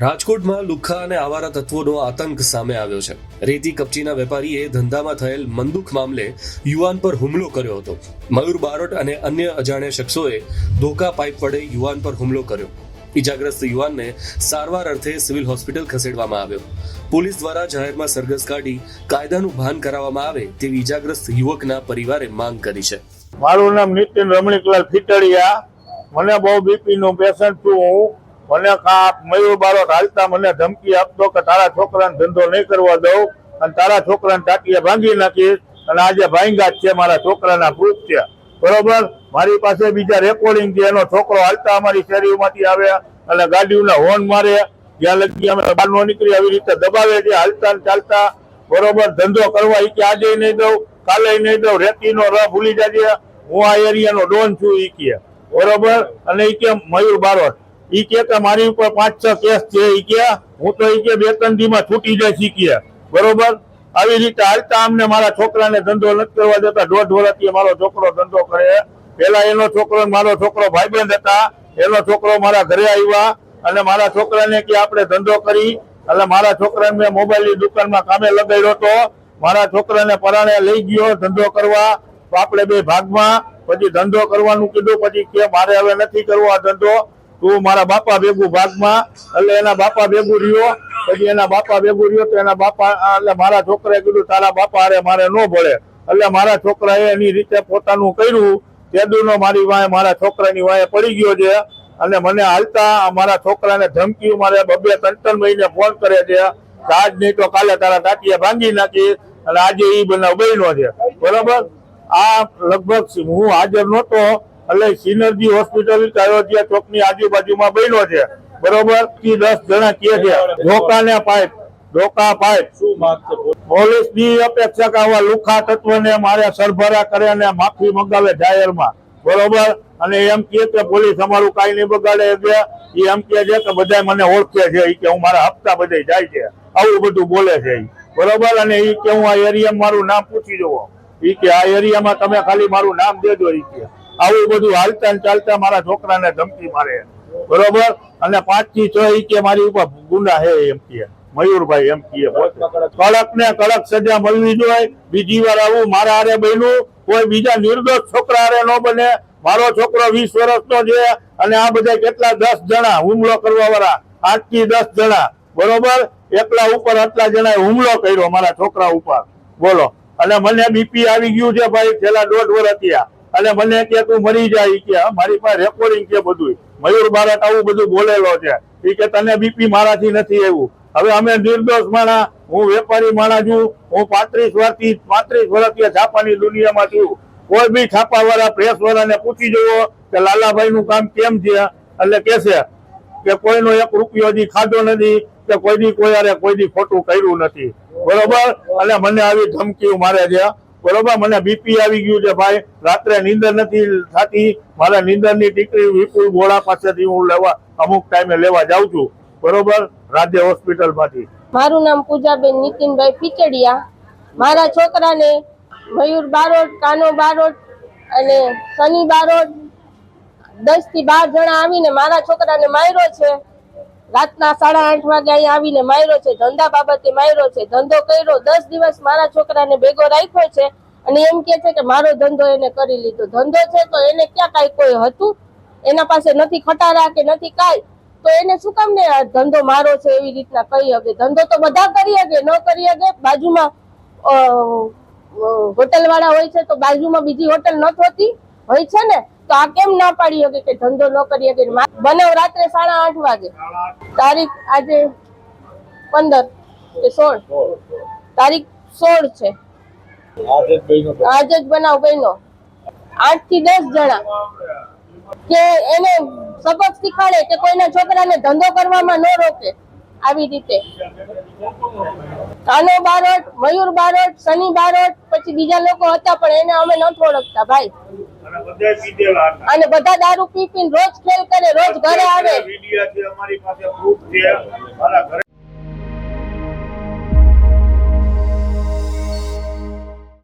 રાજકોટમાં લુખ્ખા અને આવારા તત્વોનો આતંક સામે આવ્યો છે. રેતી કપચીના વેપારીએ ધંધામાં થયેલ મંદુક મામલે યુવાન પર હુમલો કર્યો હતો. મયુર બારોટ અને અન્ય અજાણ્યા શખ્સોએ ધોકા પાઇપ વડે યુવાન પર હુમલો કર્યો. ઈજાગ્રસ્ત યુવાનને સારવાર અર્થે સિવિલ હોસ્પિટલ ખસેડવામાં આવ્યો. પોલીસ દ્વારા જાહેરમાં સરઘસ કાઢી કાયદાનું ભાન કરાવવામાં આવે તેવી ઈજાગ્રસ્ત યુવકના પરિવારે માંગ કરી છે. મારું નામ નીતિન રમણીકલાલ ફીટડિયા મને બહુ બીપી નું પેશન્ટ છું હું. મને કાપ મયુર બારોટ હાલતા મને ધમકી આપતો કે તારા છોકરાને ધંધો નહીં કરવા દઉં અને તારા છોકરાને ટાંટીએ ભાંગી નાખીશ અને આજે ભાંગા છે મારા છોકરાના પ્રૂફ છે. બરોબર? મારી પાસે બીજા રેકોર્ડિંગ છે, એનો છોકરો હાલતા અમારી શેરીમાંથી આવે અને ગાડીઓના હોર્ન મારે. જ્યાં લગી અમે બહાર નો નીકળી આવી રીતે દબાવે છે, હાલતા ને ચાલતા. બરોબર? ધંધો કરવા ઈ કે આજે નહીં દઉં, કાલે નહીં દઉં, રેતીનો રહ ભૂલી જાજે. હું આ એરિયાનો ડોન છું ઈ કે. બરોબર? અને ઈ કે મયુર બારોટ. ઈ કે મારી ઉપર પાંચ છ કેસ છે, ઈ કે, હું તો ઈ કે બે ત્રણ દીમાં છૂટી જાય શીખીએ બરોબર? આવી રીતે હાલતા અમને મારા છોકરાને ધંધો નથી કરવા દેતા. દોઢ વર્ષથી મારો છોકરો ધંધો કરે. પેલા એનો છોકરો મારો છોકરો ભાઈબંધ હતા. એનો છોકરો મારા ઘરે આવ્યા અને મારા છોકરાને કે આપણે ધંધો કરી એટલે મારા છોકરાને મેં મોબાઈલની દુકાનમાં કામે લગાડ્યો હતો મારા છોકરાને પરાણે લઈ ગયો ધંધો કરવા. તો આપણે બે ભાગમાં. પછી ધંધો કરવાનું કીધું, પછી કે મારે હવે નથી કરવો આ ધંધો. તું મારા બાપા ભેગું ભાગમાં, એટલે એના બાપા ભેગું રહ્યો. પછી એના બાપા ભેગું રહ્યો તો એના બાપા એટલે મારા છોકરાએ કીધું, તારા બાપા હારે મારે ન ભળે એટલે મારા છોકરાએ એની રીતે પોતાનું કર્યું. તેદુનો મારી વાંહે મારા છોકરાની વાંહે પડી ગયો છે. અને મને હાલતા મારા છોકરાને ધમકી મારે બબે ત્રણ ત્રણ મહિને ફોન કરે છે. આજ નહીં તો કાલે તારા ટાટિયા ભાંગી નાખી. અને આજે એ બનાવ બન્યો છે. બરોબર? આ લગભગ હું હાજર નહોતો. એટલે સિનર્જી હોસ્પિટલ અયોધ્યા ચોકની આજુબાજુમાં બન્યો છે. બરોબર? થી દસ જણા કે છે. ધોકા ને પાઇપ, ધોકા પાઇપ. પોલીસની અપેક્ષા કે આવા લુખા તત્વને મારે સરભરા કરે અને માફી મંગાવે જાહેરમાં. બરોબર? અને એમ કે કે પોલીસ અમારું કઈ નહીં બગાડે કે એ એમ કે છે કે બધા મને ઓળખે છે. કે હું મારા હપ્તા બધે જાય છે. આવું બધું બોલે છે. બરોબર? અને ઈ કે હું આ એરિયામાં મારું નામ પૂછી જવો. ઈ કે આ એરિયામાં તમે ખાલી મારું નામ દેજો એ કે. આવું બધું હાલતા ચાલતા મારા છોકરાને ધમકી મારે. બરોબર? અને પાંચથી છ કે મારી ઉપર ગુંડા હે એમ કે મયુરભાઈ એમ કે કડક ને કડક સજા મળવી જોઈએ. બીજી વાર આવું મારા હારે બન્યું. કોઈ બીજા નિર્દોષ છોકરા હારે ન બને. મારો છોકરો વીસ વર્ષનો છે અને આ બધા કેટલા દસ જણા હુમલો કરવા વાળા. આઠથી દસ જણા. બરોબર? એકલા ઉપર આટલા જણાએ હુમલો કર્યો મારા છોકરા ઉપર. બોલો. અને મને બીપી આવી ગયું છે ભાઈ. છેલ્લા દોઢ વર્ષ થયા. અને મને કે તું મરી જાય કે મારી પાસે રેકોર્ડિંગ છે બધું મયુર બારટ આવું બધું બોલેલો છે. એ કે, તને બીપી મારાથી નથી આવ્યું. હવે અમે નિર્દોષ માણા હું વેપારી માણા છું, હું પાંત્રીસ વર્ષથી પાંત્રીસ વર્ષથી છાપાની દુનિયામાં છું. કોઈ બી છાપા વાળા પ્રેસ વાળાને પૂછી જુઓ કે લાલાભાઈ નું કામ કેમ છે? એટલે કે છે કે, કોઈનો એક રૂપિયો હજી ખાધો નથી કે, કોઈ દી કોઈ કોઈ દી ખોટું કર્યું નથી. બરોબર? અને મને આવી ધમકીઓ મારે છે. બરોબર? મને બીપી આવી ગયું છે ભાઈ. રાત્રે નીંદર નથી થતી. મારા નીંદરની ટીકરી વિપુલ ગોળા પાસેથી હું લેવા, અમુક ટાઈમે લેવા જાઉં છું. બરોબર? રાજ્ય હોસ્પિટલમાંથી મારું નામ પૂજાબેન નીતિનભાઈ પીચડિયા. મારા છોકરાને મયુર બારોટ, કાનો બારોટ અને સની બારોટ દસથી બાર જણા આવીને મારા છોકરાને માર્યો છે. રાતના સાડા આઠ વાગે અહીંયા આવીને માર્યો છે, ધંધા બાબતે માર્યો છે, ધંધો કર્યો, દસ દિવસ મારા છોકરાને ભેગો રાખ્યો છે અને એમ કે છે કે મારો ધંધો એને કરી લીધો. ધંધો છે તો એને ક્યાં કાંઈ કોઈ હતું? એના પાસે નથી ખટારા કે નથી કાંઈ? તો એને શું કામ ને ધંધો મારો છે એવી રીતના કહી શકે? ધંધો તો બધા કરી શકે, ન કરી શકે, બાજુમાં હોટલ વાળા હોય છે તો બાજુમાં બીજી હોટલ ન હોતી? હોય છે ને? તો આ કેમ ના પાડી શકે કે ધંધો ન કરી શકે? બનાવ રાત્રે સાડા આઠ વાગે. તારીખ આજે પંદર કે સોળ. તારીખ સોળ છે. આજે જ બનાવ બન્યો. આઠથી દસ જણા. કે એને સબક શીખાડે કે કોઈના છોકરાને ધંધો કરવામાં ન રોકે આવી રીતે. કાનો બારોટ મયુર બારોટ સની બારોટ પછી બીજા લોકો હતા પણ એને અમે નથી ઓળખતા ભાઈ. અને બધા દારૂ પી પીને રોજ ખેલ કરે રોજ ઘરે આવે. અમારી પાસે પ્રૂફ છે.